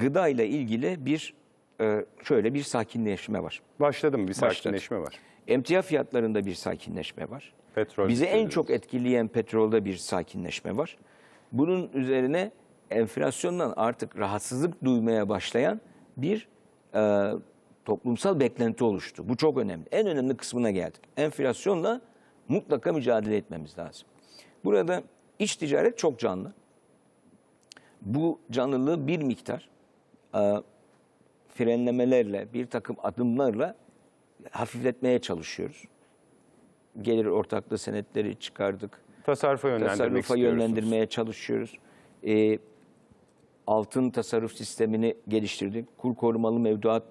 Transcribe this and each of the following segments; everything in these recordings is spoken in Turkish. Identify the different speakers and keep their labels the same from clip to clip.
Speaker 1: gıda ile ilgili bir e, şöyle bir sakinleşme var.
Speaker 2: Başladı mı? Bir
Speaker 1: Başladı.
Speaker 2: sakinleşme var.
Speaker 1: Emtia fiyatlarında bir sakinleşme var.
Speaker 2: Petrol
Speaker 1: Bizi en çok etkileyen petrolde bir sakinleşme var. Bunun üzerine enflasyondan artık rahatsızlık duymaya başlayan bir e, toplumsal beklenti oluştu. Bu çok önemli. En önemli kısmına geldik. Enflasyonla mutlaka mücadele etmemiz lazım. Burada iç ticaret çok canlı. Bu canlılığı bir miktar frenlemelerle, bir takım adımlarla hafifletmeye çalışıyoruz. Gelir ortaklığı senetleri çıkardık.
Speaker 2: Tasarrufa yönlendirmek
Speaker 1: Tasarrufa yönlendirmeye çalışıyoruz. Ee, altın tasarruf sistemini geliştirdik. Kur korumalı mevduat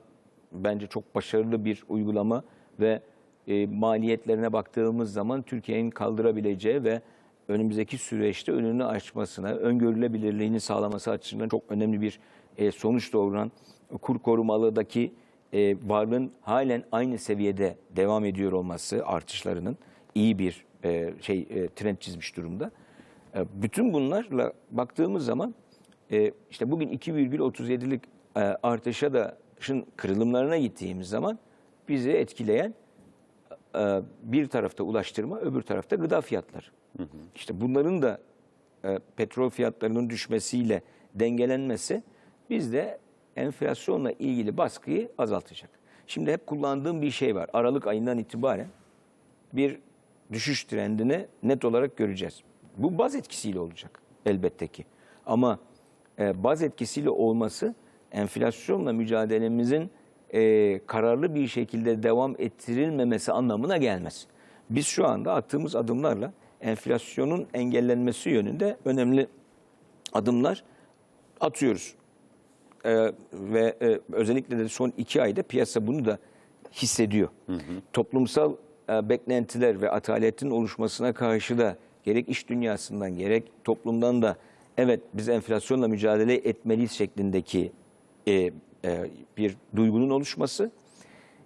Speaker 1: bence çok başarılı bir uygulama ve e, maliyetlerine baktığımız zaman Türkiye'nin kaldırabileceği ve önümüzdeki süreçte önünü açmasına, öngörülebilirliğini sağlaması açısından çok önemli bir e, sonuç doğuran kur korumalıdaki e, varlığın halen aynı seviyede devam ediyor olması artışlarının iyi bir e, şey e, trend çizmiş durumda. E, bütün bunlarla baktığımız zaman e, işte bugün 2,37'lik e, artışa da şın kırılımlarına gittiğimiz zaman bizi etkileyen e, bir tarafta ulaştırma, öbür tarafta gıda fiyatları. İşte bunların da e, petrol fiyatlarının düşmesiyle dengelenmesi bizde enflasyonla ilgili baskıyı azaltacak. Şimdi hep kullandığım bir şey var. Aralık ayından itibaren bir düşüş trendini net olarak göreceğiz. Bu baz etkisiyle olacak elbette ki. Ama e, baz etkisiyle olması enflasyonla mücadelemizin e, kararlı bir şekilde devam ettirilmemesi anlamına gelmez. Biz şu anda attığımız adımlarla enflasyonun engellenmesi yönünde önemli adımlar atıyoruz. Ee, ve e, özellikle de son iki ayda piyasa bunu da hissediyor. Toplumsal e, beklentiler ve ataletin oluşmasına karşı da gerek iş dünyasından gerek toplumdan da evet biz enflasyonla mücadele etmeliyiz şeklindeki e, e, bir duygunun oluşması,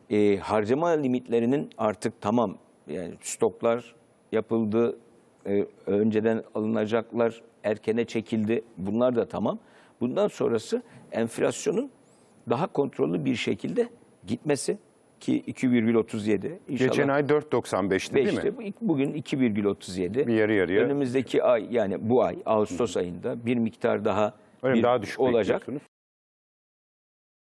Speaker 1: e, harcama limitlerinin artık tamam yani stoklar yapıldı, e, önceden alınacaklar erkene çekildi. Bunlar da tamam. Bundan sonrası enflasyonun daha kontrollü bir şekilde gitmesi ki 2,37 inşallah.
Speaker 2: Geçen ay 4.95'ti değil mi?
Speaker 1: Bugün 2,37.
Speaker 2: Bir yarı yarıya.
Speaker 1: Önümüzdeki ay yani bu ay Ağustos ayında bir miktar daha bir
Speaker 2: Daha düşük
Speaker 1: olacak.